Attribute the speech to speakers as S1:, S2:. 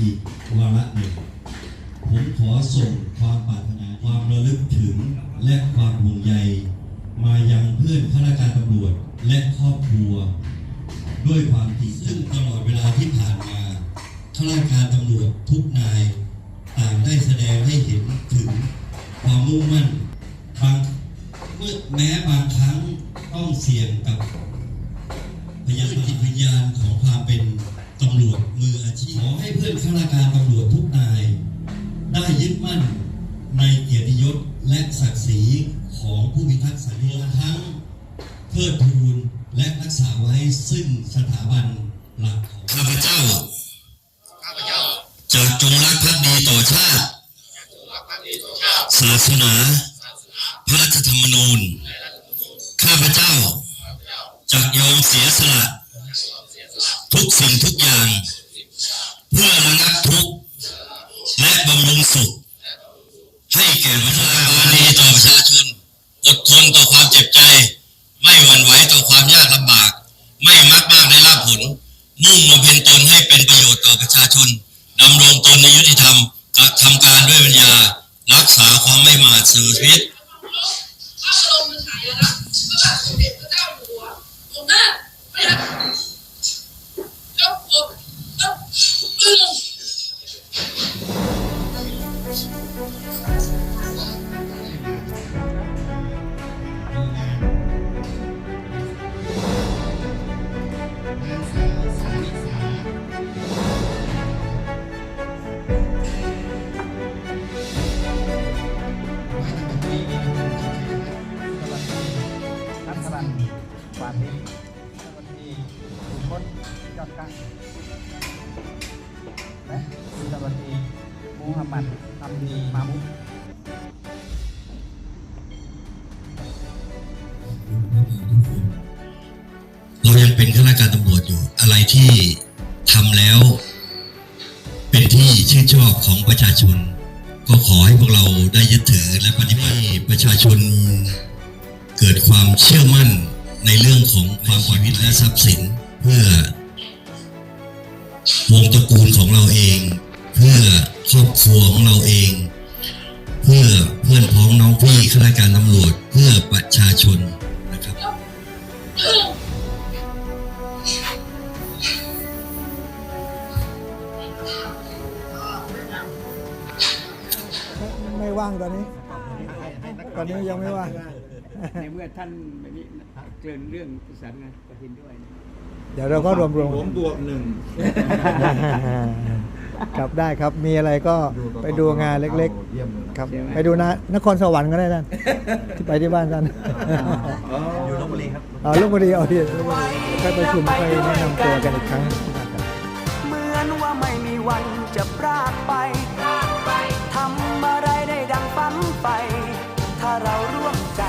S1: อีกวาระหนึ่ง ผมขอส่งความปรารถนาความระลึกถึงและความห่วงใย มายังเพื่อนข้าราชการตำรวจและครอบครัว ด้วยความจริงซึ่งตลอดเวลาที่ผ่านมาข้าราชการตำรวจทุกนายต่างได้แสดงให้เห็นถึงความมุ่งมั่นบางเมื่อแม้บางครั้งต้องเสี่ยงกับพยานจิตวิญญาณของความเป็น ตำรวจมืออาชีพขอให้เพื่อนข้าราชการตำรวจทุกนาย ได้ยึดมั่นในเกียรติยศและศักดิ์ศรีของผู้พิทักษ์สันติราษฎร์ทั้งเทิดทูนและรักษาไว้ซึ่งสถาบันหลักของข้าพเจ้าจะจงรักภักดีต่อชาติศาสนาพระรัฐธรรมนูญ ข้าพเจ้าจะยอมเสียสละ ทุกสิ่งทุกอย่าง เพื่อระงับทุกข์และบำรุงสุข ให้แก่ประชาชนดีต่อประชาชนอดทนต่อความเจ็บใจ ไม่หวั่นไหวต่อความยากลำบาก ไม่มักมากในลาภผล มุ่งมาเป็นตนให้เป็นประโยชน์ต่อประชาชนดำรงตนในยุติธรรมกระทำการด้วยปัญญา รักษาความไม่หมาดสื่อชีวิตา
S2: น
S3: นี้สวัสดีทุกคนยอดกั้งและสวัสดีมูฮัมหมัดอัมดีมามุ
S1: เรายังเป็นข้าราชการตำรวจอยู่ อะไรที่ทำแล้ว เป็นที่ชื่นชอบของประชาชน ก็ขอให้พวกเราได้ยึดถือและปฏิบัติประชาชนเกิดความเชื่อมั่น ในเรื่องของความชีวิตและทรัพย์สินเพื่อวงตระกูลของเราเอง เพื่อครอบครัวของเราเอง เพื่อเพื่อนพ้องน้องพี่ข้าราชการตำรวจเพื่อประชาชนนะครับ
S4: ไม่ว่างตอนนี้ ตอนนี้ยังไม่ว่าง
S3: ในเมื่อท่านแบบนี้เกินเรื่องสานงานกระหินด้วย
S4: เดี๋ยวเราก็รวมรวม
S5: ผมบวกหนึ่ง
S4: ครับได้ครับมีอะไรก็ไปดูงานเล็กๆ ครับ ไปดูนะนครสวรรค์ก็ได้ท่านที่ไปที่บ้านท่าน
S5: อยู่ลบบุรีครับ
S4: อ๋อลบบุรีเอาค่อยประชุมไปแนะนำตัวกันอีกครั้ง
S6: เหมือนว่าไม่มีวันจะพรากไปทำอะไรได้ดังฝันไป ถ้าเราร่วมใจ